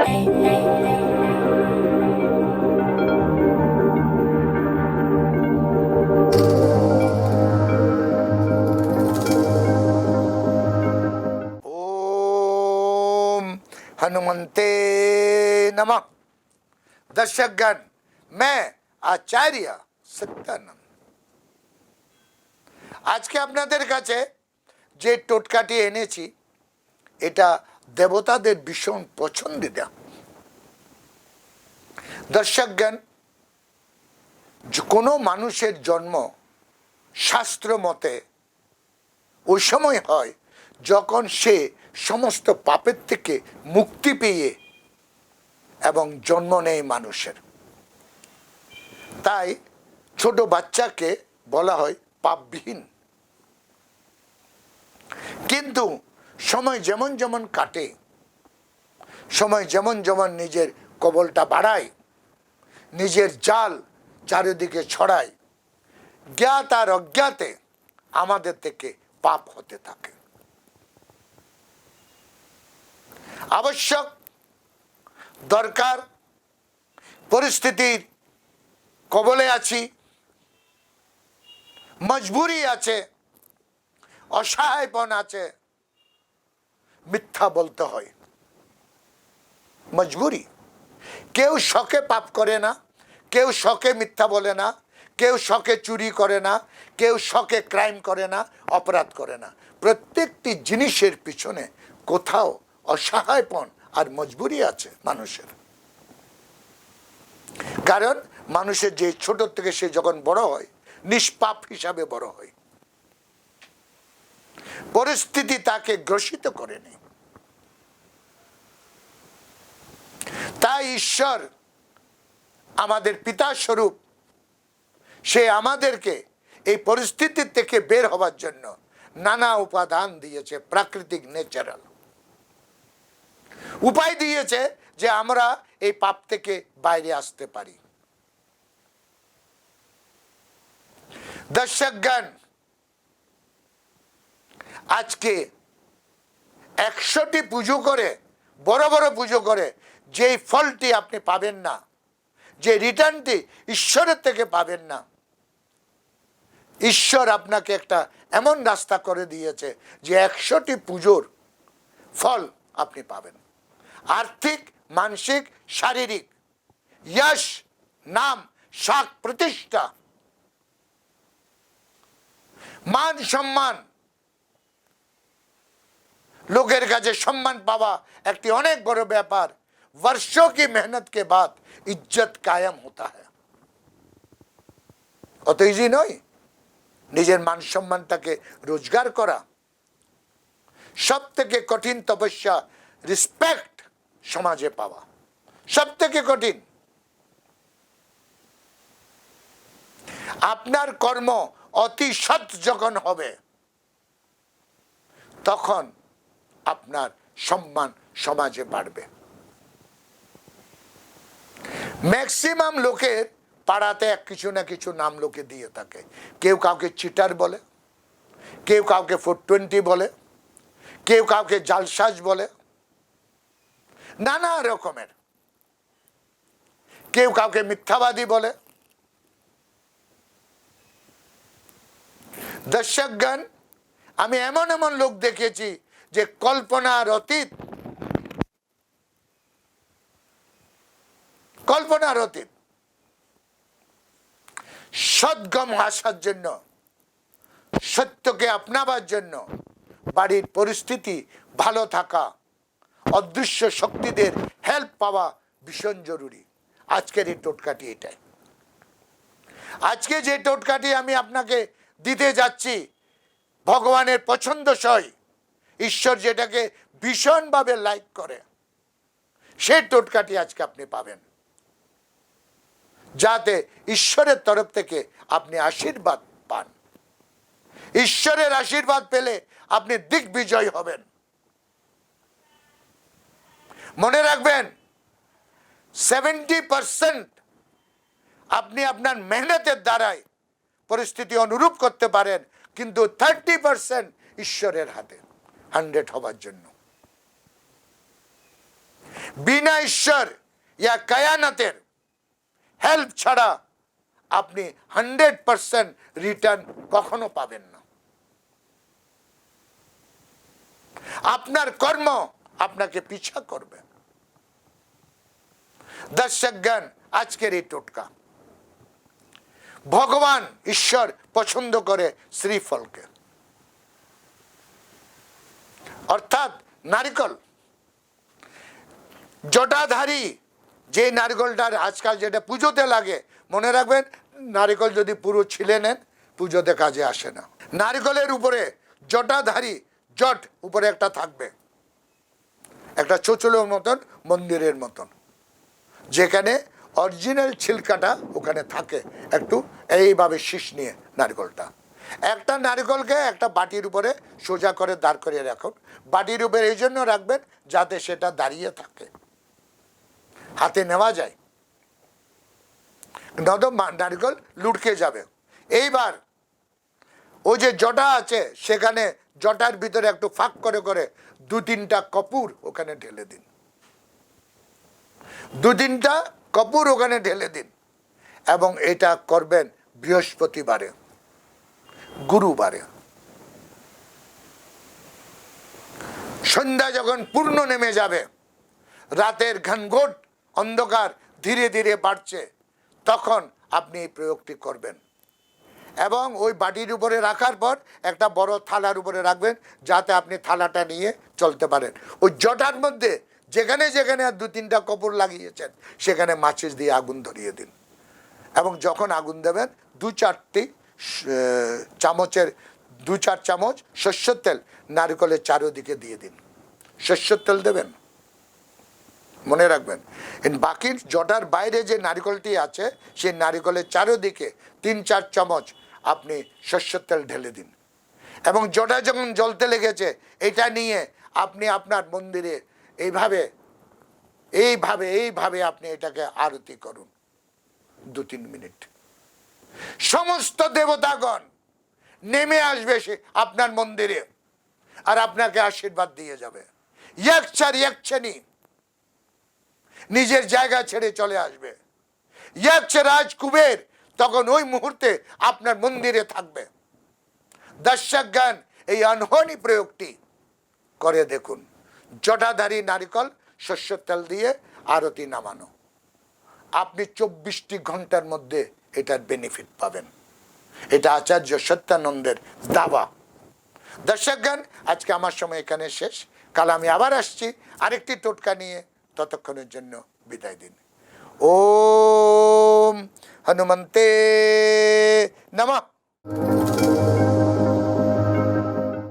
ओम हनुमंते नमः दर्शकगण मैं আচার্য সত্যানন্দ আজকে আপনাদের কাছে যে টোটকাটি এনেছি এটা দেবতাদের ভীষণ পছন্দিতা দর্শকগণ, যে কোনো মানুষের জন্ম শাস্ত্র মতে ওই সময় হয় যখন সে সমস্ত পাপের থেকে মুক্তি পেয়ে এবং জন্ম নেয় মানুষের। তাই ছোট বাচ্চাকে বলা হয় পাপবিহীন। কিন্তু সময় যেমন যেমন কাটে, সময় যেমন যেমন নিজের কবলটা বাড়ায়, নিজের জাল চারিদিকে ছড়ায়, জ্ঞাত আর অজ্ঞাতে আমাদের থেকে পাপ হতে থাকে। আবশ্যক, দরকার, পরিস্থিতির কবলে আছি, মজবুরি আছে, অসহায়পন আছে মিথ্যা বলতে হয়। মজবুরি। কেউ শখে পাপ করে না, কেউ শখে মিথ্যা বলে না, কেউ শখে চুরি করে না, কেউ শখে ক্রাইম করে না, অপরাধ করে না। প্রত্যেকটি জিনিসের পিছনে কোথাও অসহায়পন আর মজবুরি আছে মানুষের। কারণ মানুষের যে ছোট থেকে সে যখন বড় হয়, নিষ্পাপ হিসাবে বড় হয়। পরিস্থিতি তাকে গ্রসিত করে নেই। তাই ঈশ্বর আমাদের পিতা স্বরূপ সে আমাদেরকে এই পরিস্থিতির থেকে বের হওয়ার জন্য নানা উপাদান দিয়েছে, প্রাকৃতিক ন্যাচারাল উপায় দিয়েছে যে আমরা এই পাপ থেকে বাইরে আসতে পারি। দর্শক দর্শকগণ আজকে একশোটি পুজো করে, বড় বড় পুজো করে, যেই ফলটি আপনি পাবেন না, যে রিটার্নটি ঈশ্বরের থেকে পাবেন না, ঈশ্বর আপনাকে একটা এমন রাস্তা করে দিয়েছে যে একশোটি পুজোর ফল আপনি পাবেন। আর্থিক, মানসিক, শারীরিক যশ নাম শাক প্রতিষ্ঠা, মান সম্মান লোকের কাছে সম্মান পাওয়া একটি অনেক বড় ব্যাপার वर्षों की मेहनत के बाद इज्जत कायम होता है অত ইজি নয় নিজের মান সম্মানটাকে রোজগার করা সব থেকে কঠিন তপস্যা রেসপেক্ট সমাজে পাওয়া সব থেকে কঠিন আপনার কর্ম অতি সৎ যখন হবে তখন আপনার সম্মান সমাজে বাড়বে। ম্যাক্সিমাম লোকের পাড়াতে এক কিছু না কিছু নাম লোকে দিয়ে থাকে। কেউ কাউকে চিটার বলে, কেউ কাউকে ফোর টোয়েন্টি বলে, কেউ কাউকে জালসাজ বলে, নানা রকমের। কেউ কাউকে মিথ্যাবাদী বলে। দর্শকগণ, আমি এমন এমন লোক দেখেছি যে কল্পনার অতীত। কল্পনার অতীত। সদ্গম আসার জন্য, সত্যকে আপনাবার জন্য বাড়ির পরিস্থিতি ভালো থাকা, অদৃশ্য শক্তিদের হেল্প পাওয়া ভীষণ জরুরি। আজকের এই টোটকাটি এটাই। আজকে যে টোটকাটি আমি আপনাকে দিতে যাচ্ছি, ভগবানের পছন্দসই ঈশ্বর যেটাকে ভীষণভাবে লাইক করে, সেই টোটকাটি আজকে আপনি পাবেন। যাতে ঈশ্বরের তরফ থেকে আপনি আশীর্বাদ পান। ঈশ্বরের আশীর্বাদ পেলে আপনি দিগ্বিজয় হবেন। মনে রাখবেন সেভেন্টি পারসেন্ট আপনি আপনার মেহনতের দ্বারাই পরিস্থিতি অনুরূপ করতে পারেন, কিন্তু থার্টি পারসেন্ট ঈশ্বরের হাতে। হান্ড্রেড হবার জন্য। বিনা ঈশ্বর, ইয়া কায়ানাতের হেল্প ছাড়া আপনি হান্ড্রেড পার্সেন্ট রিটার্ন কখনো পাবেন না। আপনার কর্ম আপনাকে পিছা করবে। দর্শক জ্ঞান আজকের এই টোটকা। ভগবান ঈশ্বর পছন্দ করে শ্রীফলকে। অর্থাৎ নারিকল। জটাধারী যে নারিকলটার আজকাল যেটা পুজোতে লাগে, মনে রাখবেন, নারিকল যদি পুরো ছিলে নেন, পুজোতে কাজে আসে না। নারিকলের উপরে জটাধারী জট উপরে একটা থাকবে। একটা চোচলোর মতন, মন্দিরের মতন। যেখানে অরিজিনাল ছিলকাটা ওখানে থাকে। একটু এইভাবে শীষ নিয়ে নারকেলটা। একটা নারকেলকে একটা বাটির উপরে সোজা করে দাঁড় করিয়ে রাখুন। বাটির উপরে এই জন্য রাখবেন যাতে সেটা দাঁড়িয়ে থাকে। হাতে নেওয়া যায়। নয়তো মা- নারকেল লুটকে যাবে। এইবার ও যে জটা আছে, সেখানে জটার ভিতরে একটু ফাঁক করে করে দু তিনটা কপুর ওখানে ঢেলে দিন। দু তিনটা কপুর ওখানে ঢেলে দিন। এবং এটা করবেন বৃহস্পতিবারে। গুরুবারে সন্ধ্যা যখন পূর্ণ নেমে যাবে, রাতের ঘনঘোট অন্ধকার ধীরে ধীরে বাড়ছে, তখন আপনি এই প্রয়োগটি করবেন। এবং ওই বাটির উপরে রাখার পর একটা বড় থালার উপরে রাখবেন, যাতে আপনি থালাটা নিয়ে চলতে পারেন। ওই জটার মধ্যে যেখানে যেখানে দু তিনটা কপড় লাগিয়েছেন, সেখানে মাছিস দিয়ে আগুন ধরিয়ে দিন। এবং যখন আগুন দেবেন দু চারটি চামচের দু চার চামচ শস্যর তেল নারকেলের চারিদিকে দিয়ে দিন। শস্যর তেল দেবেন? মনে রাখবেন। বাকি জটার বাইরে যে নারিকলটি আছে, সেই নারিকলের চারিদিকে তিন চার চামচ আপনি শস্যর তেল ঢেলে দিন। এবং জটা যখন জ্বলতে লেগেছে, এটা নিয়ে আপনি আপনার মন্দিরে এইভাবে এইভাবে এইভাবে আপনি এটাকে আরতি করুন। দু তিন মিনিট। সমস্ত দেবতাগণ নেমে আসবে সে আপনার মন্দিরে আর আপনাকে আশীর্বাদ দিয়ে যাবে। একচার একছানি নিজের জায়গা ছেড়ে চলে আসবে। ইয়াচ্ছে রাজ কুবের তখন ওই মুহূর্তে আপনার মন্দিরে থাকবে। দর্শক এই আনহনি প্রয়োগটি করে দেখুন। জটাধারী নারিকল শস্য তেল দিয়ে আরতি নামানো। আপনি চব্বিশটি ঘণ্টার মধ্যে এটার বেনিফিট পাবেন। এটা আচার্য সত্যানন্দের দাবা দর্শক জ্ঞান আজকে আমার সময় এখানে শেষ। কাল আমি আবার আসছি। আরেকটি টোটকা নিয়ে ততক্ষণের জন্য বিদায় দিন। ওম হনুমন্তে নমঃ।